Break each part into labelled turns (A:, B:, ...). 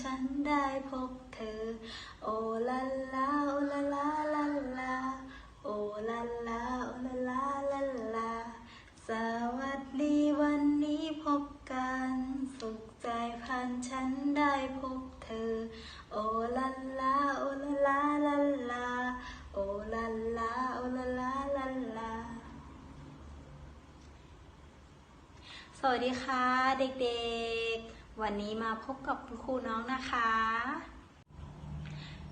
A: ฉันได้พบเธอ โอลาลาโอลาลาลาลาโอลาลาโอลาลาลาลาสวัสดีวันนี้พบกัน สุขใจพันฉันได้พบเธอ โอลาลาโอลาลาลาลาโอลาลาโอลาลาลาลาสวัสดีค่ะเด็กๆ วันนี้มาพบกับคุณครูน้องนะคะ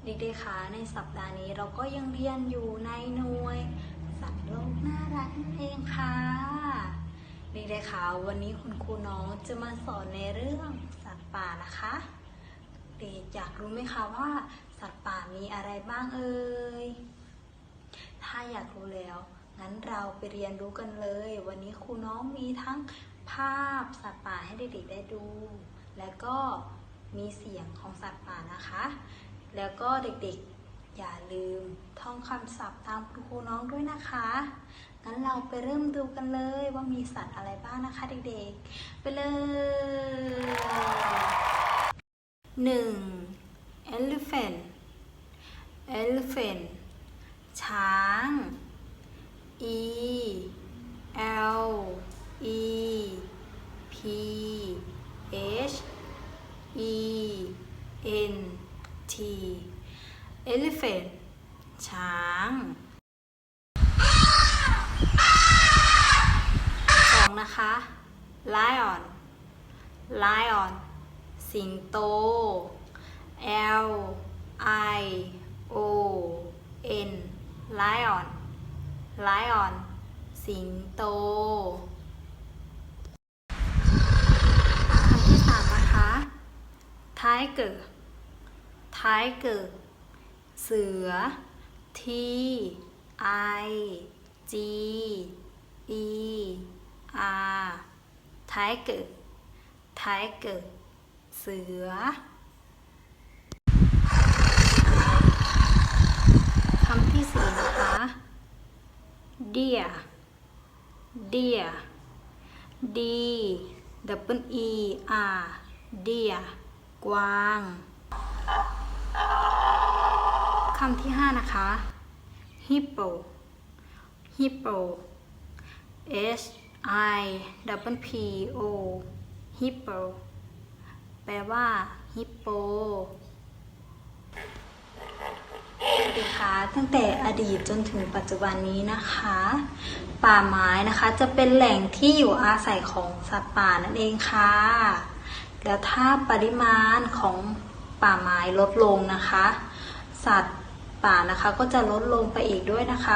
A: เด็กๆคะในสัปดาห์นี้เราก็ยังเรียนอยู่ในหน่วย สัตว์โลกน่ารักนั่นเองค่ะเด็กๆคะวันนี้คุณครูน้องจะมาสอนในเรื่องสัตว์ป่านะคะเด็กอยากรู้ไหมคะว่า สัตว์ป่ามีอะไรบ้างเอ่ยถ้าอยากรู้แล้วงั้นเราไปเรียนรู้กันเลย วันนี้ครูน้องมีทั้ง ภาพสัตว์ป่าให้เด็กๆได้ดู และก็มีเสียงของสัตว์ป่านะคะ แล้วก็เด็กๆอย่าลืมท่องคำศัพท์ตามคุณครูน้องด้วยนะคะ งั้นเราไปเริ่มดูกันเลยว่ามีสัตว์อะไรบ้างนะคะเด็กๆ ไปเลยหนึ่ง elephant elephant ช้าง e l e p h e n t elephant ช้างสองนะคะ lion lion สิงโต L I O N lion lion สิงโตคำที่สามนะคะ tiger tiger เสือ T I G E R tiger tiger เสือคำที่สี่นะคะ deer deer d double e r deer กวาง คำที่ห้านะคะ hippo hippo h i double p o hippo แปลว่าฮิปโปสวัสดีค่ะตั้งแต่อดีตจนถึงปัจจุบันนี้นะคะ ป่าไม้นะคะจะเป็นแหล่งที่อยู่อาศัยของสัตว์ป่านั่นเองค่ะ แล้วถ้าปริมาณของป่าไม้ลดลงนะคะ สัตว์ ป่านะคะ ก็จะลดลงไปอีกด้วยนะคะ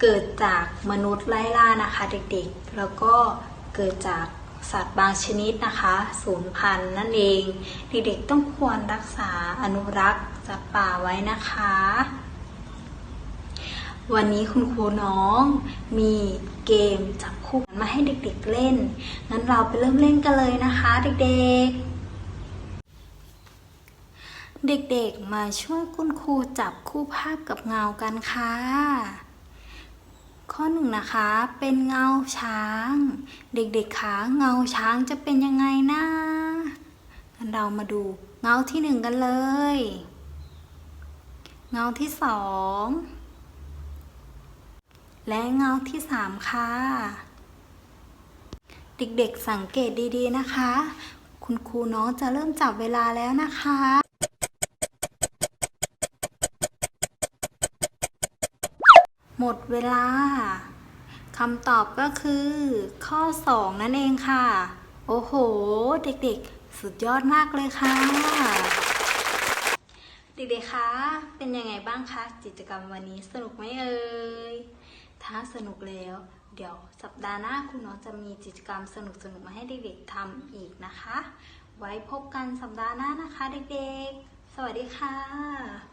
A: เกิดจากมนุษย์ไล่ล่านะคะเด็กๆ แล้วก็เกิดจากสัตว์บางชนิดนะคะสูญพันธุ์นั่นเอง เด็กๆต้องควรรักษาอนุรักษ์สัตว์ป่าไว้นะคะ วันนี้คุณครูน้องมีเกมจับคู่มาให้เด็กๆเล่น งั้นเราไปเริ่มเล่นกันเลยนะคะ เด็กๆ เด็กๆมาช่วยคุณครูจับคู่ภาพกับเงากันค่ะ ข้อหนึ่งนะคะเป็นเงาช้าง เด็กๆคะเงาช้างจะเป็นยังไงนะงั้นเรามาดูเงาที่หนึ่งกันเลย เงาที่สองและเงาที่สามค่ะ เด็กๆสังเกตดีๆนะคะ คุณครูน้องจะเริ่มจับเวลาแล้วนะคะ หมดเวลาคำตอบก็คือ ข้อ 2 นั่นเองค่ะ โอ้โห เด็กๆ สุดยอดมากเลยค่ะ เด็กๆ คะ เป็นยังไงบ้างคะ กิจกรรมวันนี้สนุกไหมเอ่ย ถ้าสนุกแล้ว เดี๋ยวสัปดาห์หน้าคุณน้องจะมีกิจกรรมสนุกๆ มาให้เด็กๆทำอีกนะคะ ไว้พบกันสัปดาห์หน้านะคะ เด็กๆ สวัสดีค่ะ